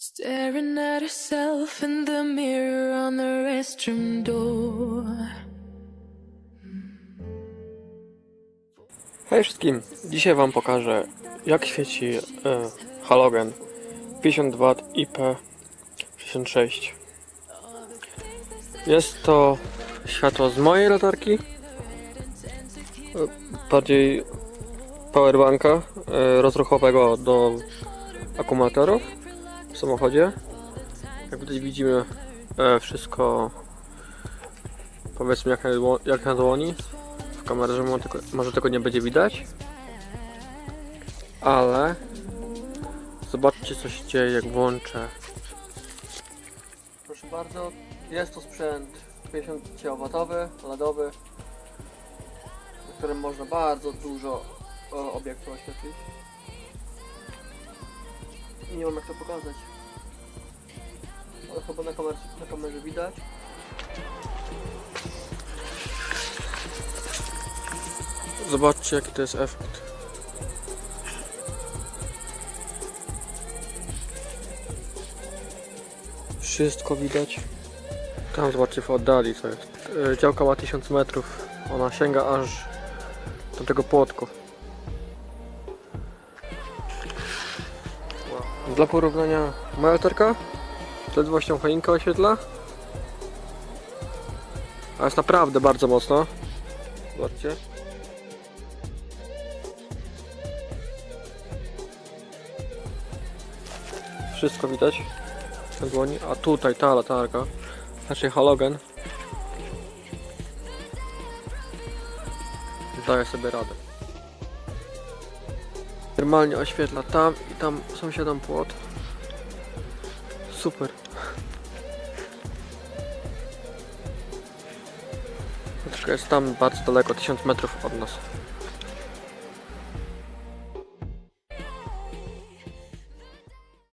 Staring at herself in the mirror on the restroom door. Hej wszystkim! Dzisiaj Wam pokażę jak świeci e, halogen 50W IP66 Jest to światło z mojej latarki e, bardziej powerbanka e, rozruchowego do akumulatorów w samochodzie. Jak tutaj widzimy e, wszystko powiedzmy jak na, jak na dłoni. W kamerze może tego nie będzie widać. Ale zobaczcie co się dzieje jak włączę. Proszę bardzo jest to sprzęt 50 kW LEDowy na którym można bardzo dużo o, obiektów oświetlić. Nie wiem jak to pokazać chyba na kamerze, na kamerze widać Zobaczcie jaki to jest efekt. Wszystko widać. Tam zobaczcie w oddali co jest. E, Działka ma 1000 metrów. Ona sięga aż do tego płotku. Dla porównania moja ledwością choinkę oświetla. A jest naprawdę bardzo mocno. Zobaczcie. Wszystko widać na dłoni, a tutaj ta latarka, znaczy halogen daje sobie radę. Normalnie oświetla tam i tam sąsiadom płot. Super. Troszkę jest tam bardzo daleko, 1000 metrów od nas.